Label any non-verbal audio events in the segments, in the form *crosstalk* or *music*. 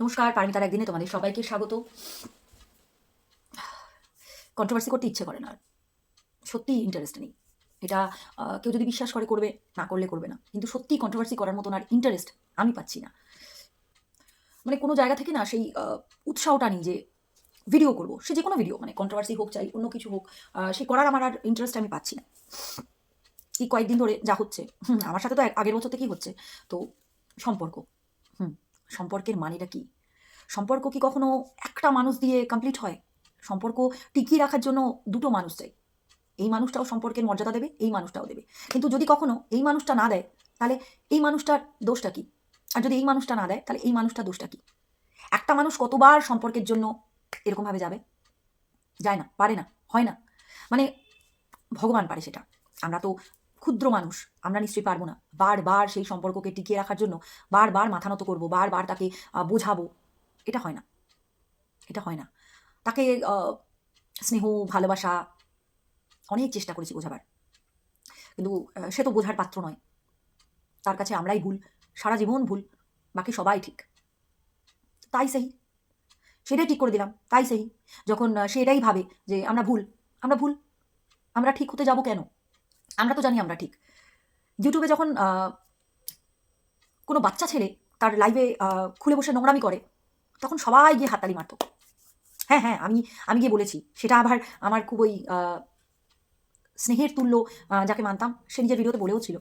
নমস্কার পারমিতার একদিনে তোমাদের সবাইকে স্বাগত। কন্ট্রোভার্সি করতে ইচ্ছে করে না সত্যি ইন্টারেস্ট নেই। এটা কেউ যদি বিশ্বাস করে করবে, না করলে করবে না। কিন্তু সত্যি কন্ট্রোভার্সি করার মতন আর ইন্টারেস্ট আমি পাচ্ছি না। মানে কোনো জায়গা থেকে না সেই উৎসাহটা নেই যে ভিডিও করব। সে যে কোনো ভিডিও মানে কন্ট্রোভার্সি হোক, চাই, অন্য কিছু হোক সে করার আমার আর ইন্টারেস্ট আমি পাচ্ছি না। এই কয়েকদিন ধরে যা হচ্ছে আমার সাথে তো আগের বছর থেকেই হচ্ছে। তো, সম্পর্ক, হুম। সম্পর্কের মানেটা কি? সম্পর্ক কি কখনো একটা মানুষ দিয়ে কমপ্লিট হয়? সম্পর্ক টিকিয়ে রাখার জন্য দুটো মানুষ চাই। এই মানুষটাও সম্পর্কের মর্যাদা দেবে, এই মানুষটাও দেবে। কিন্তু যদি কখনো এই মানুষটা না দেয়, তাহলে এই মানুষটার দোষটা কি? আর যদি এই মানুষটা না দেয়, তাহলে এই মানুষটার দোষটা কি? একটা মানুষ কতবার সম্পর্কের জন্য এরকমভাবে যাবে? যায় না, পারে না, হয় না। মানে ভগবান পারে সেটা। আমরা তো ক্ষুদ্র মানুষ, আমরা নিশ্চয়ই পারব না। বারবার সেই সম্পর্ককে টিকিয়ে রাখার জন্য বারবার মাথা নত করব, বারবার তাকে বোঝাবো। এটা হয় না। এটা হয় না। তাকে স্নেহ, ভালোবাসা অনেক চেষ্টা করেছি বোঝাবার। কিন্তু সে তো বোঝার পাত্র নয়। তার কাছে আমরাই ভুল, সারা জীবন ভুল, বাকি সবাই ঠিক। তাই সেই। সেটাই ঠিক করে দিলাম, তাই সেই। যখন সে এটাই ভাবে যে আমরা ভুল আমরা ভুল, আমরা ঠিক হতে যাব কেন? আমরা তো জানি আমরা ঠিক। ইউটিউবে যখন কোনো বাচ্চা ছেলে তার লাইভে খুলে বসে নোংরামি করে, তখন সবাই গিয়ে হাততালি মারতো। হ্যাঁ হ্যাঁ আমি আমি গিয়ে বলেছি, সেটা আবার আমার খুব ওই স্নেহের তুল্য যাকে মানতাম, সে নিজের ভিডিওতে বলেও ছিল।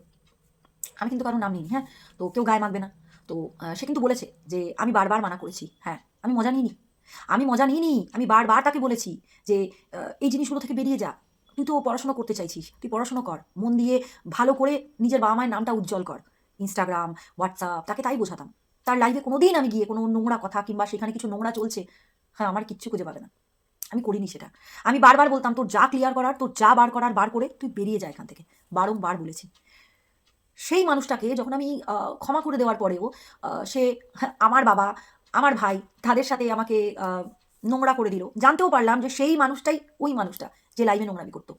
আমি কিন্তু কারও নাম নিই হ্যাঁ তো কেউ গায়ে মাখবে না। তো সে কিন্তু বলেছে যে, আমি বারবার মানা করেছি হ্যাঁ আমি মজা নিইনি। আমি মজা নিইনি, আমি বারবার তাকে বলেছি যে এই জিনিসগুলো থেকে বেরিয়ে যা। তুই তো পড়াশোনা করতে চাইছিস। তুই পড়াশোনা কর। মন দিয়ে ভালো করে নিজের বাবা মায়ের নামটা উজ্জ্বল কর। ইনস্টাগ্রাম হোয়াটসঅ্যাপ তাকে তাই বোঝাতাম। তার লাইভে কোনো দিন আমি গিয়ে কোনো নোংরা কথা কিংবা সেখানে কিছু নোংরা চলছে হ্যাঁ আমার কিচ্ছু খুঁজে পাবে না। আমি করিনি সেটা। আমি বারবার বলতাম তোর যা ক্লিয়ার করার তোর যা বার করার বার করে তুই বেরিয়ে যা এখান থেকে। বারংবার বলেছি। সেই মানুষটাকে যখন আমি ক্ষমা করে দেওয়ার পরেও সে হ্যাঁ, আমার বাবা আমার ভাই তাদের সাথে আমাকে নোংরা করে দিল। জানতেও পারলাম যে সেই মানুষটাই ওই মানুষটা। যে লাইভে নোংরামি করতো।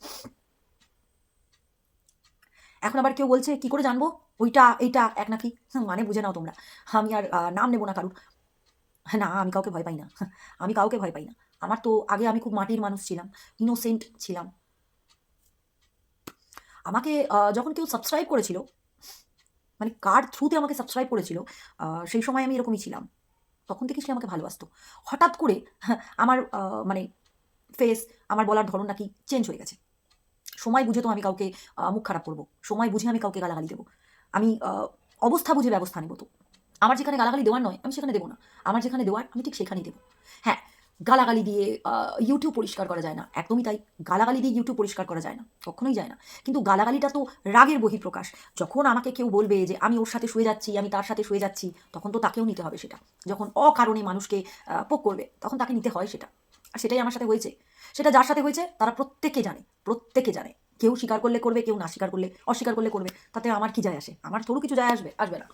এখন আবার কেউ বলছে কি করে জানব? ওইটা এইটা এক নাকি? হুম, মানে বুঝে নাও তোমরা। আমি আর নাম নেব না কারুর। না আমি কাউকে ভয় পাই না। *laughs* আমি কাউকে ভয় পাই না। আমার তো আগে আমি খুব মাটির মানুষ ছিলাম ইনোসেন্ট ছিলাম। আমাকে যখন কেউ সাবস্ক্রাইব করেছিল মানে কার থ্রুতে আমাকে সাবস্ক্রাইব করেছিল সেই সময় আমি এরকমই ছিলাম। তখন থেকে সে আমাকে ভালোবাসতো। হঠাৎ করে *laughs* আমার মানে ফেস আমার বলার ধরন নাকি চেঞ্জ হয়ে গেছে। সময় বুঝে তো আমি কাউকে মুখ খারাপ করব। সময় বুঝে আমি কাউকে গালাগালি দেবো। আমি অবস্থা বুঝে ব্যবস্থা নেব তো। আমার যেখানে গালাগালি দেওয়ার নয়, আমি সেখানে দেবো না। আমার যেখানে দেওয়ার, আমি ঠিক সেখানেই দেবো। হ্যাঁ গালাগালি দিয়ে ইউটিউব পরিষ্কার করা যায় না। একদমই তাই। গালাগালি দিয়ে ইউটিউব পরিষ্কার করা যায় না। কখনোই যায় না। কিন্তু গালাগালিটা তো রাগের বহিঃপ্রকাশ। যখন আমাকে কেউ বলবে যে, আমি ওর সাথে শুয়ে যাচ্ছি, আমি তার সাথে শুয়ে যাচ্ছি, তখন তো তাকেও নিতে হবে সেটা। যখন অকারণে মানুষকে পোক করবে, তখন তাকে নিতে হয় সেটা। আর সেটাই আমার সাথে হয়েছে। সেটা যার সাথে হয়েছে, তারা প্রত্যেকে জানে প্রত্যেকে জানে। কেউ স্বীকার করলে করবে, কেউ না স্বীকার করলে, অস্বীকার করলে করবে। তাতে আমার কি যায় আসে? আমার তোরও কিছু যায় আসবে আসবে না।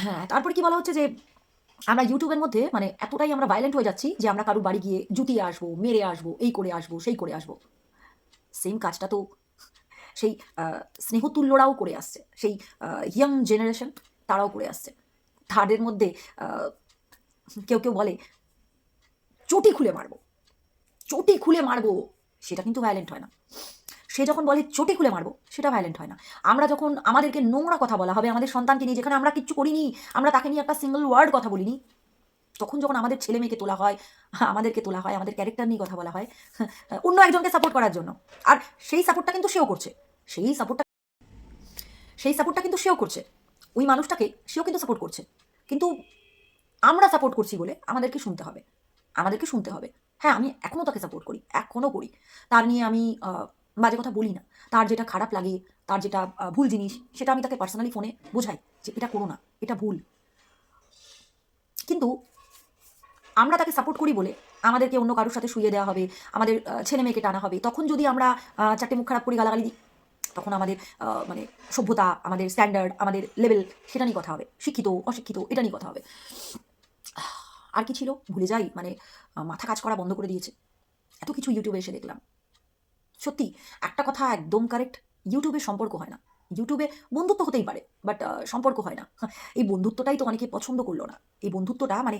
হ্যাঁ তারপরে কি বলা হচ্ছে যে, আমরা ইউটিউবের মধ্যে মানে এতটাই আমরা ভাইলেন্ট হয়ে যাচ্ছি যে আমরা কারুর বাড়ি গিয়ে জুতিয়ে আসব, মেরে আসব, এই করে আসব, সেই করে আসব। সেম কাজটা তো সেই স্নেহতুল্যরাও করে আসছে। সেই ইয়াং জেনারেশন তারাও করে আসছে। তাদের মধ্যে কেউ কেউ বলে, চটি খুলে মারবো। চটি খুলে মারবো। সেটা কিন্তু ভায়োলেন্ট হয় না। সে যখন বলে চটি খুলে মারবো, সেটা ভায়োলেন্ট হয় না। আমরা যখন আমাদেরকে নোংরা কথা বলা হবে, আমাদের সন্তানকে নিয়ে যেখানে আমরা কিচ্ছু করিনি, আমরা তাকে নিয়ে একটা সিঙ্গেল ওয়ার্ড কথা বলিনি, তখন যখন আমাদের ছেলে মেয়েকে তোলা হয়, আমাদেরকে তোলা হয়, আমাদের ক্যারেক্টার নিয়ে কথা বলা হয় অন্য একজনকে সাপোর্ট করার জন্য। আর সেই সাপোর্টটা কিন্তু সেও করছে। সেই সাপোর্টটা সেই সাপোর্টটা কিন্তু সেও করছে। ওই মানুষটাকে সেও কিন্তু সাপোর্ট করছে। কিন্তু আমরা সাপোর্ট করছি বলে আমাদেরকে শুনতে হবে। আমাদেরকে শুনতে হবে। হ্যাঁ আমি এখনও তাকে সাপোর্ট করি এখনও করি। তার নিয়ে আমি বাজে কথা বলি না। তার যেটা খারাপ লাগে, তার যেটা ভুল জিনিস, সেটা আমি তাকে পার্সোনালি ফোনে বোঝাই যে এটা করো না, এটা ভুল। কিন্তু আমরা তাকে সাপোর্ট করি বলে আমাদেরকে অন্য কারোর সাথে শুয়ে দেওয়া হবে, আমাদের ছেলে মেয়েকে টানা হবে, তখন যদি আমরা চারটে মুখ খারাপ করি গালাগালি দিই, তখন আমাদের মানে সভ্যতা, আমাদের স্ট্যান্ডার্ড আমাদের লেভেল সেটা নিয়ে কথা হবে। শিক্ষিত, অশিক্ষিত, এটা নিয়ে কথা হবে। আর কি ছিল? ভুলে যাই মানে মাথা কাজ করা বন্ধ করে দিয়েছে। এত কিছু ইউটিউবে এসে দেখলাম। সত্যি, একটা কথা একদম কারেক্ট ইউটিউবে সম্পর্ক হয় না। ইউটিউবে বন্ধুত্ব হতেই পারে বাট সম্পর্ক হয় না। এই বন্ধুত্বটাই তো অনেকে পছন্দ করল না। এই বন্ধুত্বটা মানে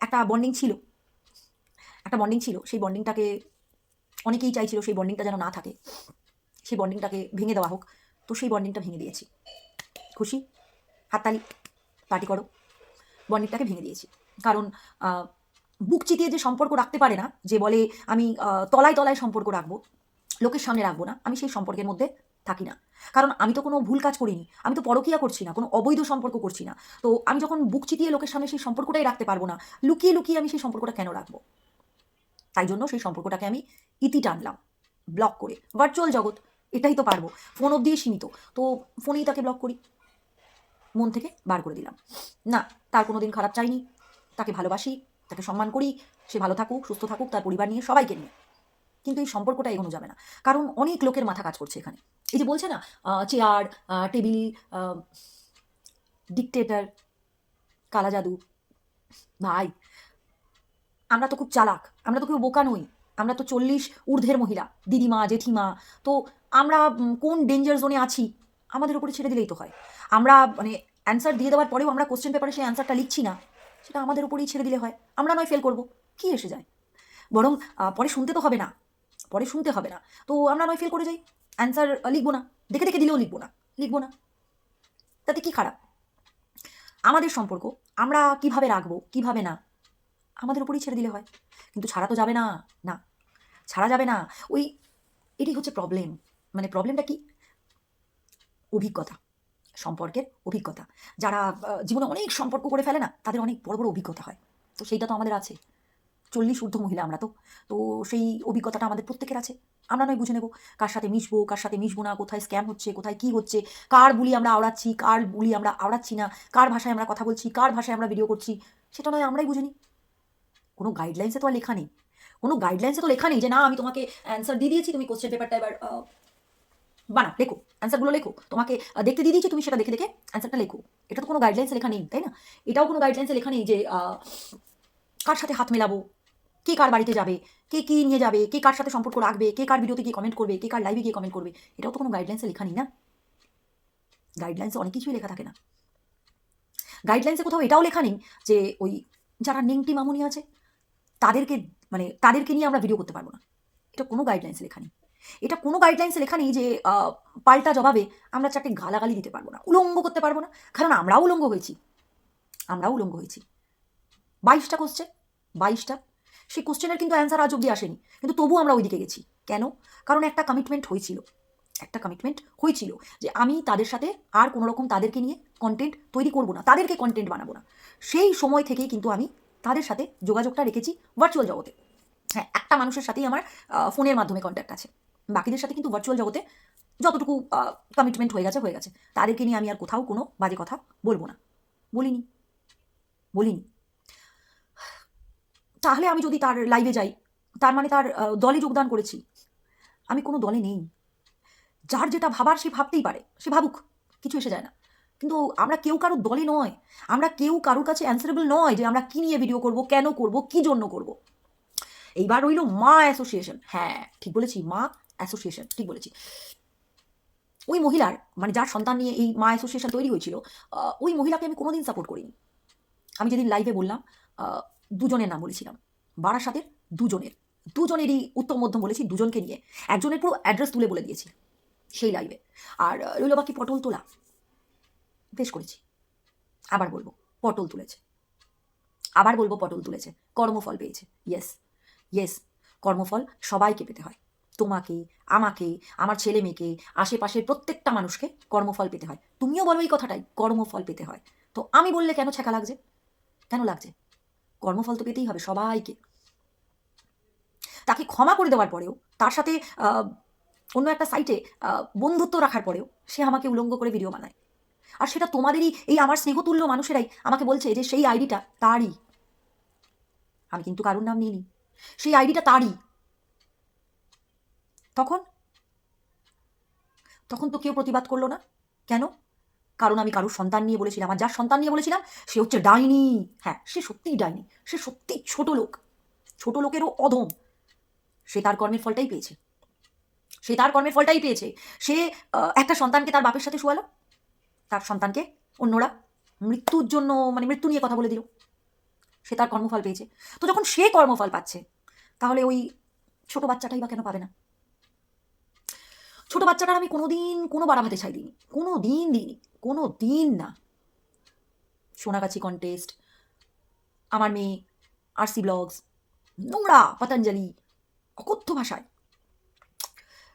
একটা বন্ডিং ছিল। একটা বন্ডিং ছিল, সেই বন্ডিংটাকে অনেকেই চাইছিল সেই বন্ডিংটা যেন না থাকে। সেই বন্ডিংটাকে ভেঙে দেওয়া হোক। তো সেই বন্ডিংটা ভেঙে দিয়েছি। খুশি? হাততালি? পার্টি করো। বন্ডিংটাকে ভেঙে দিয়েছি। কারণ বুক চিতিয়ে যে সম্পর্ক রাখতে পারে না, যে বলে আমি তলায় তলায় সম্পর্ক রাখব, লোকের সামনে রাখব না, আমি সেই সম্পর্কের মধ্যে থাকি না। কারণ আমি তো কোনো ভুল কাজ করিনি, আমি তো পরকিয়া করছি না, কোনো অবৈধ সম্পর্ক করছি না। তো আমি যখন বুক চিতিয়ে লোকের সামনে সেই সম্পর্কটাই রাখতে পারব না, লুকিয়ে লুকিয়ে আমি সেই সম্পর্কটা কেন রাখব? তাই জন্য সেই সম্পর্কটাকে আমি ইতি টানলাম ব্লক করে। ভার্চুয়াল জগৎ, এটাই তো পারব ফোন অব্দি সীমিত। তো ফোনেই তাকে ব্লক করি, মন থেকে বার করে দিলাম। না, তার কোনো দিন খারাপ চাইনি তাকে ভালোবাসি, তাকে সম্মান করি, সে ভালো থাকুক, সুস্থ থাকুক, তার পরিবার নিয়ে, সবাইকে নিয়ে। কিন্তু এই সম্পর্কটা এগোনো যাবে না। কারণ অনেক লোকের মাথা কাজ করছে এখানে। এই যে বলছে না চেয়ার টেবিল ডিকটেটার কালা জাদু। ভাই, আমরা তো খুব চালাক, আমরা তো কেউ বোকা নই। আমরা তো চল্লিশ ঊর্ধ্বের মহিলা, দিদিমা, জেঠিমা। তো আমরা কোন ডেঞ্জার জোনে আছি? আমাদের উপরে ছেড়ে দিলেই তো হয়। আমরা মানে অ্যান্সার দিয়ে দেওয়ার পরেও আমরা কোশ্চেন পেপারে সেই অ্যান্সারটা লিখছি না। সেটা আমাদের উপরেই ছেড়ে দিলে হয়। আমরা নয় ফেল করব। কি এসে যায়? বরং পরে শুনতে তো হবে না। পরে শুনতে হবে না। তো আমরা নয় ফেল করে যাই। অ্যান্সার লিখব না। দেখে দেখে দিলেও লিখব না। লিখব না। তাতে কি খারাপ? আমাদের সম্পর্ক আমরা কীভাবে রাখব, কীভাবে না, আমাদের উপরেই ছেড়ে দিলে হয়। কিন্তু ছাড়া তো যাবে না। না, ছাড়া যাবে না। ওই, এটাই হচ্ছে প্রবলেম মানে প্রবলেমটা কি? অভিজ্ঞতা। সম্পর্কের অভিজ্ঞতা। যারা জীবনে অনেক সম্পর্ক করে ফেলে না, তাদের অনেক বড় বড় অভিজ্ঞতা হয়। তো সেইটা তো আমাদের আছে। চল্লিশ ঊর্ধ্ব মহিলা আমরা তো। তো সেই অভিজ্ঞতাটা আমাদের প্রত্যেকের আছে। আমরা নয় বুঝে নেব কার সাথে মিশবো, কার সাথে মিশবো না, কোথায় স্ক্যাম হচ্ছে, কোথায় কি হচ্ছে, কার বুলি আমরা আওড়াচ্ছি, কার বুলি আমরা আওড়াচ্ছি না, কার ভাষায় আমরা কথা বলছি, কার ভাষায় আমরা ভিডিও করছি, সেটা নয়, আমরাই বুঝে নিই। কোনো গাইডলাইন্সে তো আর লেখা নেই। কোনো গাইডলাইন্সে তো লেখা নেই যে, না, আমি তোমাকে অ্যান্সার দিয়ে দিয়েছি, তুমি কোশ্চেন পেপারটা এবার বানাও, লেখো। অ্যান্সারগুলো লেখো। তোমাকে দেখতে দিয়ে দিয়েছি, তুমি সেটা দেখে দেখে অ্যান্সারটা লেখো। এটা তো কোনো গাইডলাইন্সে লেখা নেই, তাই না? এটাও কোনো গাইডলাইন্সে লেখা নেই যে কার সাথে হাত মেলাবো, কে কার বাড়িতে যাবে, কে কি নিয়ে যাবে, কে কার সাথে সম্পর্ক রাখবে, কে কার ভিডিওতে গিয়ে কমেন্ট করবে, কে কার লাইভে গিয়ে কমেন্ট করবে। এটাও তো কোনো গাইডলাইন্সে লেখা নেই না? গাইডলাইন্সে অনেক কিছুই লেখা থাকে না। গাইডলাইন্সে কোথাও এটাও লেখা নেই যে, ওই যারা নেংটি মামুনি আছে, তাদেরকে মানে তাদেরকে নিয়ে আমরা ভিডিও করতে পারব না। এটা কোনো গাইডলাইন্সে লেখা নেই। এটা কোনো গাইডলাইন্সে লেখা নেই যে পাল্টা জবাবে আমরা চারটে গালাগালি দিতে পারব না, উলঙ্গ করতে পারব না। কারণ আমরাও উলঙ্গ হয়েছি। আমরাও উলঙ্গ হয়েছি। বাইশটা কোশ্চেন বাইশটা। সেই কোশ্চেনের কিন্তু অ্যান্সার আজ অব্দি আসেনি। কিন্তু তবু আমরা ওইদিকে গেছি। কেন? কারণ একটা কমিটমেন্ট হয়েছিল। একটা কমিটমেন্ট হয়েছিল যে আমি তাদের সাথে আর কোনো রকম তাদেরকে নিয়ে কন্টেন্ট তৈরি করব না, তাদেরকে কন্টেন্ট বানাবো না। সেই সময় থেকেই কিন্তু আমি তাদের সাথে যোগাযোগটা রেখেছি ভার্চুয়াল জগতে। হ্যাঁ একটা মানুষের সাথেই আমার ফোনের মাধ্যমে কন্ট্যাক্ট আছে। বাকিদের সাথে কিন্তু ভার্চুয়াল জগতে যতটুকু কমিটমেন্ট হয়ে গেছে হয়ে গেছে। তাদেরকে নিয়ে আমি আর কোথাও কোনো বাজে কথা বলব না। বলিনি। বলিনি। তাহলে আমি যদি তার লাইভে যাই, তার মানে তার দলে যোগদান করেছি। আমি কোনো দলে নেই। যার যেটা ভাবার সে ভাবতেই পারে, সে ভাবুক, কিছু এসে যায় না। কিন্তু আমরা কেউ কারোর দলে নয়। আমরা কেউ কারোর কাছে অ্যান্সারেবল নয় যে আমরা কী নিয়ে ভিডিও করব, কেন করব, কী জন্য করব। এইবার রইল মা অ্যাসোসিয়েশন হ্যাঁ ঠিক বলেছি, মা অ্যাসোসিয়েশন ঠিক বলেছি। ওই মহিলার মানে যার সন্তান নিয়ে এই মা অ্যাসোসিয়েশন তৈরি হয়েছিল ওই মহিলাকে আমি কোনোদিন সাপোর্ট করিনি। আমি যেদিন লাইভে বললাম দুজনের নাম বলেছিলাম, বারাসাতের দুজনের। দুজনেরই উত্তম মধ্যম বলেছি, দুজনকে নিয়ে। একজনের পুরো অ্যাড্রেস তুলে বলে দিয়েছি, সেই লাইভে আর রইল বাকি পটল তোলা। বেশ করেছি। আবার বলব, পটল তুলেছে। আবার বলব, পটল তুলেছে। কর্মফল পেয়েছে। ইয়েস ইয়েস কর্মফল সবাইকে পেতে হয়। তোমাকে আমাকে আমার ছেলে মেয়েকে আশেপাশের প্রত্যেকটা মানুষকে কর্মফল পেতে হয়। তুমিও বলো এই কথাটাই, কর্মফল পেতে হয়। তো আমি বললে কেন ছেঁকা লাগছে? কেন লাগছে? কর্মফল তো পেতেই হবে সবাইকে। তাকে ক্ষমা করে দেওয়ার পরেও, তার সাথে অন্য একটা সাইটে বন্ধুত্ব রাখার পরেও সে আমাকে উলঙ্গ করে ভিডিও বানায়। আর সেটা তোমাদেরই, এই আমার স্নেহতুল্য মানুষেরাই আমাকে বলছে যে সেই আইডিটা তারই। আমি কিন্তু কারোর নাম নিইনি। সেই আইডিটা তারই। তখন? তখন তো কেউ প্রতিবাদ করল না। কেন? কারণ আমি কারোর সন্তান নিয়ে বলেছিলাম। আর যার সন্তান নিয়ে বলেছিলাম, সে হচ্ছে ডাইনি। হ্যাঁ সে সত্যিই ডাইনি। সে সত্যিই ছোট লোক। ছোট লোকেরও অধম। সে তার কর্মের ফলটাই পেয়েছে। সে তার কর্মের ফলটাই পেয়েছে। সে একটা সন্তানকে তার বাপের সাথে শুয়ালো। তার সন্তানকে অন্যরা মৃত্যুর জন্য মানে মৃত্যু নিয়ে কথা বলে দিল। সে তার কর্মফল পেয়েছে। তো যখন সে কর্মফল পাচ্ছে, তাহলে ওই ছোট বাচ্চাটাই বা কেন পাবে না? ছোট বাচ্চাটার আমি কোনোদিন কোনো বাড়াভাতে ছাই দিইনি। কোনো দিন দিইনি কোনো দিন না। সোনাগাছি কন্টেস্ট আমার মেয়ে আরসি ব্লগস নোংরা, পতঞ্জলি, অকথ্য ভাষায়।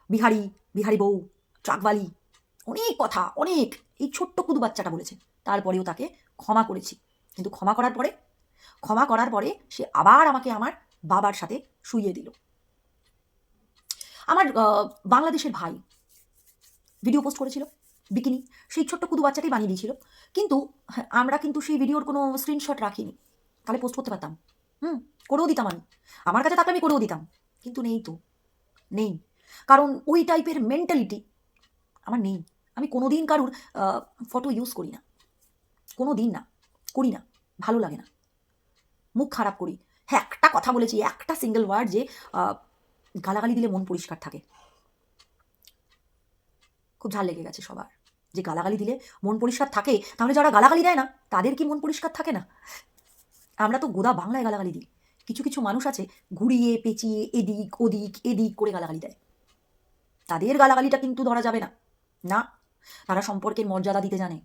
বিহারি বিহারি বউ ট্রাকবালি অনেক কথা, অনেক। এই ছোট্ট কুদু বাচ্চাটা বলেছে। তারপরেও তাকে ক্ষমা করেছি। কিন্তু ক্ষমা করার পরে, ক্ষমা করার পরে সে আবার আমাকে আমার বাবার সাথে শুইয়ে দিল। আমার বাংলাদেশের ভাই ভিডিও পোস্ট করেছিল বিকিনি সেই ছোট্ট কুদু বাচ্চাটাই বানিয়ে দিয়েছিল। কিন্তু হ্যাঁ, আমরা কিন্তু সেই ভিডিওর কোনো স্ক্রিনশট রাখিনি। তাহলে পোস্ট করতে পারতাম। হুম করেও দিতাম আমি। আমার কাছে থাকলে আমি করেও দিতাম। কিন্তু নেই তো। নেই। কারণ ওই টাইপের মেন্টালিটি আমার নেই। আমি কোনো দিন কারুর ফটো ইউজ করি না। কোনো দিন না। করি না। ভালো লাগে না। মুখ খারাপ করি। হ্যাঁ একটা কথা বলেছি একটা সিঙ্গেল ওয়ার্ড যে গালাগালি দিলে মন পরিষ্কার থাকে। খুব ঝাল লেগে গেছে সবার। যে গালাগালি দিলে মন পরিষ্কার থাকে, তাহলে যারা গালাগালি দেয় না, তাদের কি মন পরিষ্কার থাকে না? আমরা তো গোদা বাংলায় গালাগালি দিই। কিছু কিছু মানুষ আছে, ঘুরিয়ে, পেঁচিয়ে, এদিক, ওদিক, এদিক করে গালাগালি দেয়। তাদের গালাগালিটা কিন্তু ধরা যাবে না। না, তারা সম্পর্কের মর্যাদা দিতে জানে।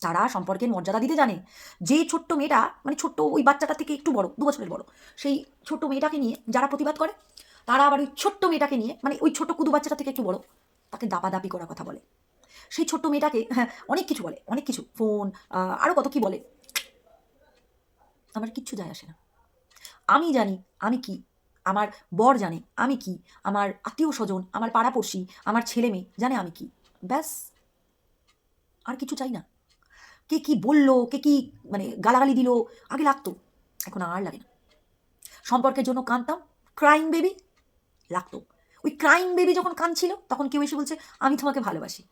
তারা সম্পর্কের মর্যাদা দিতে জানে। যে ছোট্ট মেয়েটা মানে ছোট্ট ওই বাচ্চাটা থেকে একটু বড়, দু বছরের বড়, সেই ছোট্ট মেয়েটাকে নিয়ে যারা প্রতিবাদ করে তারা আবার ওই ছোট্ট মেয়েটাকে নিয়ে মানে ওই ছোট্ট কুদু বাচ্চাটা থেকে একটু বড়, তাকে দাপাদাপি করার কথা বলে। সেই ছোট্ট মেয়েটাকে হ্যাঁ অনেক কিছু বলে, অনেক কিছু, ফোন আরও কত কি বলে। আমার কিচ্ছু যায় আসে না। আমি জানি আমি কি, আমার বর জানে আমি কি, আমার আত্মীয় স্বজন, আমার পাড়াপড়শি, আমার ছেলে মেয়ে জানে আমি কি। ব্যাস, আর কিছু চাই না। কে কি বলল, কে কি মানে গালাগালি দিল, আগে লাগতো, এখন আর লাগে না। সম্পর্কের জন্য কাঁদতাম ক্রাইম বেবি লাগতো। ওই ক্রাইম বেবি যখন কাঁদছিল, তখন কেউ এসে বলছে, আমি তোমাকে ভালোবাসি।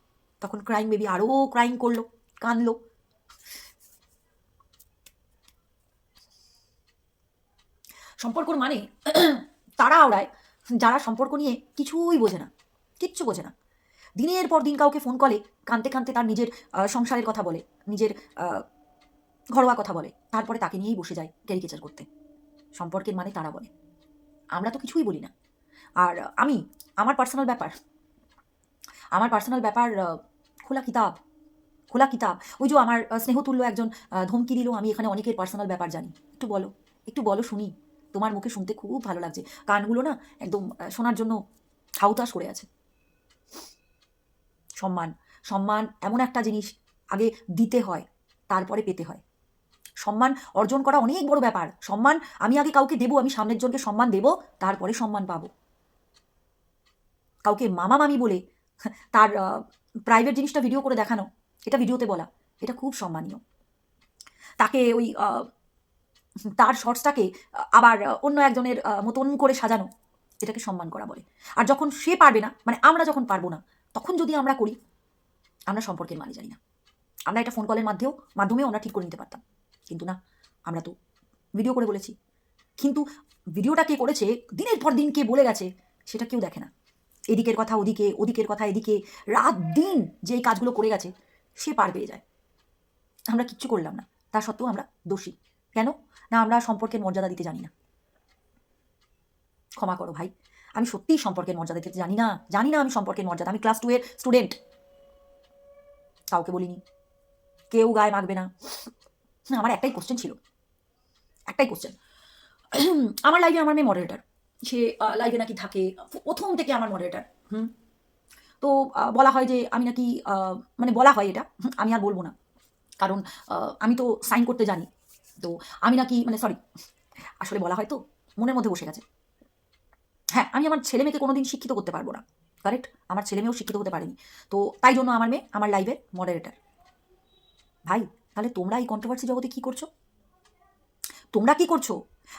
তখন ক্রাইম বেবি আরও ক্রাইম করল, কাঁদলো। সম্পর্কর মানে *clears throat* তারা ওড়ায় যারা সম্পর্ক নিয়ে কিছুই বোঝে না, কিচ্ছু বোঝে না। দিনের পর দিন কাউকে ফোন কলে কানতে কানতে তার নিজের সংসারের কথা বলে, নিজের ঘরোয়া কথা বলে, তারপরে তাকে নিয়েই বসে যায় ক্যারিকেচার করতে। সম্পর্কের মানে তারা বলে। আমরা তো কিছুই বলি না। আর আমি, আমার পার্সোনাল ব্যাপার। আমার পার্সোনাল ব্যাপার খোলা কিতাব খোলা কিতাব। ওই যে আমার স্নেহতুল্য একজন ধমকি দিল, আমি এখানে অনেকের পার্সোনাল ব্যাপার জানি। একটু বলো একটু বলো শুনি। তোমার মুখে শুনতে খুব ভালো লাগছে। কানগুলো না একদম শোনার জন্য হাউতাস করে আছে। সম্মান সম্মান এমন একটা জিনিস, আগে দিতে হয়, তারপরে পেতে হয়। সম্মান অর্জন করা অনেক বড় ব্যাপার। সম্মান আমি আগে কাউকে দেবো, আমি সামনের জনকে সম্মান দেবো, তারপরে সম্মান পাবো। কাউকে মামা মামি বলে, তার প্রাইভেট জিনিসটা ভিডিও করে দেখানো, এটা ভিডিওতে বলা, এটা খুব সম্মানীয়। তাকে ওই তার শর্টসটাকে আবার অন্য একজনের মতন করে সাজানো, এটাকে সম্মান করা বলে। আর যখন সে পারবে না মানে আমরা যখন পারব না, তখন যদি আমরা করি, আমরা সম্পর্কের মানে জানি না। আমরা এটা ফোন কলের মাধ্যমেও মাধ্যমেও আমরা ঠিক করে নিতে পারতাম। কিন্তু না, আমরা তো ভিডিও করে বলেছি। কিন্তু ভিডিওটা কে করেছে, দিনের পর দিন কে বলে গেছে, সেটা কেউ দেখে না। এদিকের কথা ওদিকে, ওদিকের কথা এদিকে, রাত দিন যে এই কাজগুলো করে গেছে, সে পার পেয়ে যায়। আমরা কিচ্ছু করলাম না, তা সত্ত্বেও আমরা দোষী। কেন? না, আমরা সম্পর্কের মর্যাদা দিতে জানি না। ক্ষমা করো ভাই, আমি সত্যিই সম্পর্কের মর্যাদা দিতে জানি না জানি না আমি সম্পর্কের মর্যাদা, আমি ক্লাস টু এর স্টুডেন্ট কাউকে বলিনি, কেউ গায়ে মাখবে না। আমার একটাই কোশ্চেন ছিল, একটাই কোশ্চেন আমার লাইভে আমার মেয়ে মডারেটার সে লাইভে নাকি থাকে। প্রথম থেকে আমার মডারেটার হুম? তো বলা হয় যে আমি নাকি মানে বলা হয় এটা। আমি আর বলব না। কারণ আমি তো সাইন করতে জানি। তো আমি নাকি মানে সরি আসলে বলা হয় তো, মনের মধ্যে বসে গেছে। হ্যাঁ আমি আমার ছেলে মেয়েকে কোনোদিন শিক্ষিত করতে পারব না। কারেক্ট আমার ছেলে মেয়েও শিক্ষিত হতে পারেনি। তো তাই জন্য আমার মেয়ে আমার লাইভের মডারেটার ভাই, তাহলে তোমরা এই কন্ট্রোভার্সি জগতে কী করছ? তোমরা কি করছ?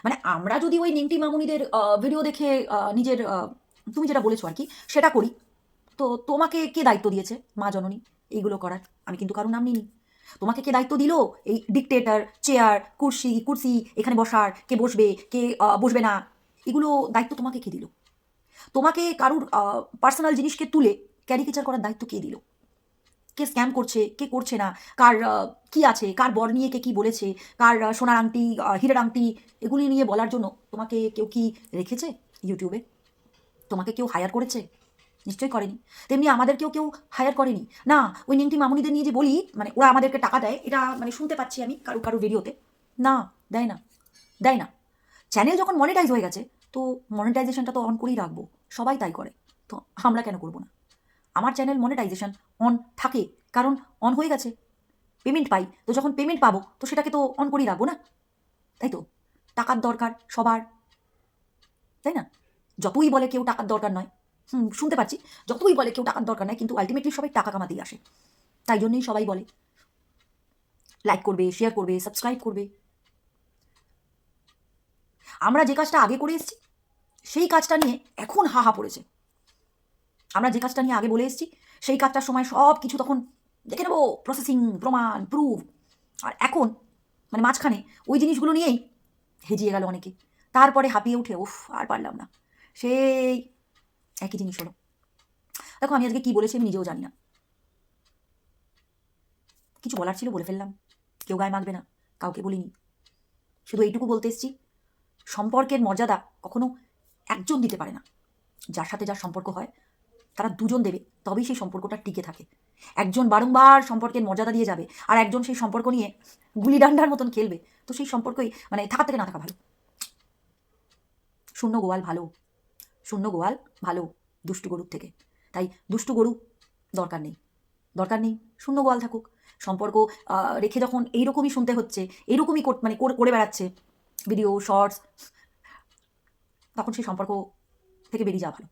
মানে আমরা যদি ওই নিমটি মামুনিদের ভিডিও দেখে নিজের তুমি যেটা বলেছ আর কি, সেটা করি। তো তোমাকে কে দায়িত্ব দিয়েছে? মা জননী, এইগুলো করার। আমি কিন্তু কারও নাম নিইনি। তোমাকে কে দায়িত্ব দিল? এই ডিকটেটার চেয়ার কুর্সি কুর্সি, এখানে বসার, কে বসবে কে বসবে না, এগুলো দায়িত্ব তোমাকে কে দিল? তোমাকে কারুর পার্সোনাল জিনিসকে তুলে ক্যারিকেচার করার দায়িত্ব কে দিল? কে স্ক্যাম করছে, কে করছে না, কার কি আছে, কার বর নিয়ে কে কি বলেছে, কার সোনার আংটি হীরের আংটি, এগুলি নিয়ে বলার জন্য তোমাকে কেউ কি রেখেছে ইউটিউবে? তোমাকে কেউ হায়ার করেছে? নিশ্চয়ই করেনি। তেমনি আমাদেরকেও কেউ হায়ার করেনি। না, ওই নিংটি মামুনিদের নিয়ে যে বলি মানে ওরা আমাদেরকে টাকা দেয়, এটা মানে শুনতে পাচ্ছি আমি কারও কারও ভিডিওতে। না, দেয় না দেয় না। চ্যানেল যখন মনিটাইজ হয়ে গেছে, তো মনিটাইজেশনটা তো অন করেই রাখব। সবাই তাই করে। তো আমরা কেন করব না? আমার চ্যানেল মনিটাইজেশন অন থাকে, কারণ অন হয়ে গেছে। পেমেন্ট পাই, তো যখন পেমেন্ট পাবো, তো সেটাকে তো অন করেই রাখব না? তাই তো? টাকার দরকার সবার, তাই না? যতই বলে কেউ টাকার দরকার নয়, হুম, শুনতে পাচ্ছি যতই বলে কেউ টাকার দরকার নয়, কিন্তু আলটিমেটলি সবাই টাকা কামাতেই আসে। তাই জন্যই সবাই বলে। লাইক করবে শেয়ার করবে সাবস্ক্রাইব করবে। আমরা যে কাজটা আগে করে এসেছি, সেই কাজটা নিয়ে এখন হা হা পড়েছে। আমরা যে কাজটা নিয়ে আগে বলে এসেছি, সেই কাজটার সময় সব কিছু তখন দেখে নেব প্রসেসিং প্রমাণ প্রুফ আর এখন মানে মাঝখানে, ওই জিনিসগুলো নিয়েই হেজিয়ে গেল অনেকে। তারপরে হাঁপিয়ে উঠে, উফ, আর পারলাম না। সেই একই জিনিস হলো। দেখো, আমি আজকে কি বলেছি আমি নিজেও জানি না। কিছু বলার ছিল, বলে ফেললাম। কেউ গায়ে মাখবে না, কাউকে বলিনি। শুধু এইটুকু বলতে এসছি, সম্পর্কের মর্যাদা কখনো একজন দিতে পারে না। যার সাথে যার সম্পর্ক হয় তারা দুজন দেবে, তবেই সেই সম্পর্কটা টিকে থাকে। একজন বারংবার সম্পর্কের মর্যাদা দিয়ে যাবে, আর একজন সেই সম্পর্ক নিয়ে গুলি ডান্ডার মতন খেলবে। তো সেই সম্পর্কই মানে থাকা থেকে না থাকা ভালো। শূন্য গোয়াল ভালো। শূন্য গোয়াল ভালো দুষ্টু গরুর থেকে। তাই দুষ্টু গরু দরকার নেই। দরকার নেই শূন্য গোয়াল থাকুক। সম্পর্ক রেখে যখন এইরকমই শুনতে হচ্ছে, এইরকমই মানে করে বেড়াচ্ছে ভিডিও শর্টস তখন সেই সম্পর্ক থেকে বেরিয়ে যাওয়া ভালো।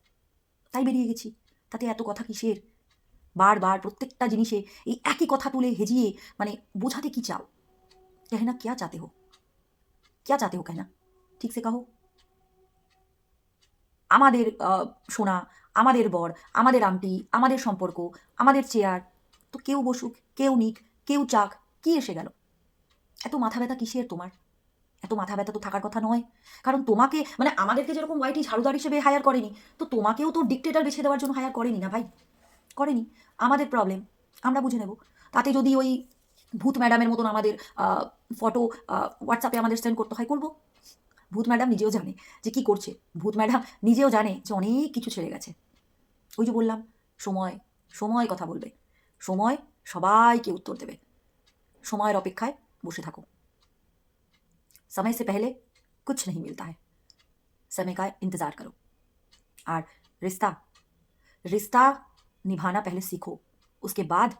তাই বেরিয়ে গেছি। তাতে এত কথা কিসের বারবার প্রত্যেকটা জিনিসে এই একই কথা তুলে হেজিয়ে মানে বোঝাতে কি চাও कहना क्या चाहते हो क्या चाहते हो कहना ঠিক সে কাহো আমাদের আহ, সোনা আমাদের বর আমাদের আংটি আমাদের সম্পর্ক আমাদের চেয়ার তো কেউ বসুক কেউ নিক কেউ চাক কি এসে গেল এত মাথা ব্যথা কিসের তোমার এত মাথা ব্যথা তো থাকার কথা নয়। কারণ তোমাকে মানে আমাদেরকে যেরকম ওয়াইটি ঝাড়ুদার হিসেবে হায়ার করেনি, তো তোমাকেও তো ডিকটেটার বেছে দেওয়ার জন্য হায়ার করেনি না ভাই? করেনি। আমাদের প্রবলেম আমরা বুঝে নেব। তাতে যদি ওই ভূত ম্যাডামের মতন আমাদের ফটো হোয়াটসঅ্যাপে আমাদের সেন্ড করতে হয়, করব? ভূত ম্যাডাম নিজেও জানে যে কি করছে। ভূত ম্যাডাম নিজেও জানে যে অনেক কিছু ছেড়ে গেছে। ওই যে বললাম, সময় সময় কথা বলবে। সময় সবাইকে উত্তর দেবে। সময়ের অপেক্ষায় বসে থাকো। समय से पहले कुछ नहीं मिलता है समय का इंतज़ार करो और रिश्ता रिश्ता निभाना पहले सीखो उसके बाद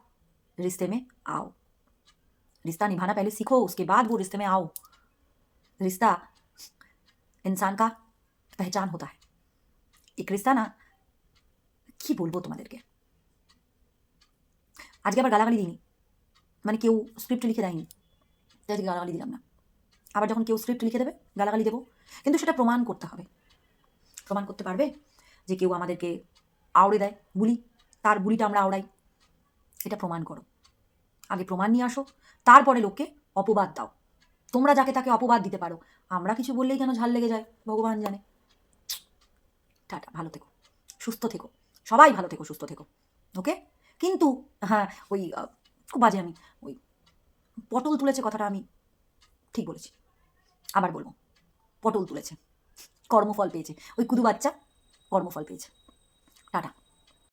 रिश्ते में आओ रिश्ता निभाना पहले सीखो उसके बाद वो रिश्ते में आओ रिश्ता इंसान का पहचान होता है एक रिश्ता না কি বলবো তোমাদেরকে আজকে আবার গালাগালি দিইনি মানে কেউ স্ক্রিপ্ট লিখে দেয়নি তাই আজকে গালাগালি দিলাম না আবার যখন কেউ স্ক্রিপ্ট লিখে দেবে, গালাগালি দেবো। কিন্তু সেটা প্রমাণ করতে হবে। প্রমাণ করতে পারবে যে কেউ আমাদেরকে আওড়ে দেয় বুলি। তার বুলিটা আমরা আওড়াই। এটা প্রমাণ করো। আগে প্রমাণ নিয়ে আসো। তারপরে লোককে অপবাদ দাও। তোমরা যাকে তাকে অপবাদ দিতে পারো, আমরা কিছু বললেই কেন ঝাল লেগে যায়, ভগবান জানে। টাটা, ভালো থেকো। সুস্থ থেকো। সবাই ভালো থেকো, সুস্থ থেকো। ওকে? কিন্তু হ্যাঁ ওই খুব বাজে আমি, ওই, পটল তুলেছে কথাটা আমি ঠিক বলেছি। আবার বলব পটল তুলেছে কর্মফল পেয়েছে। ওই কুদু বাচ্চা কর্মফল পেয়েছে। টাটা।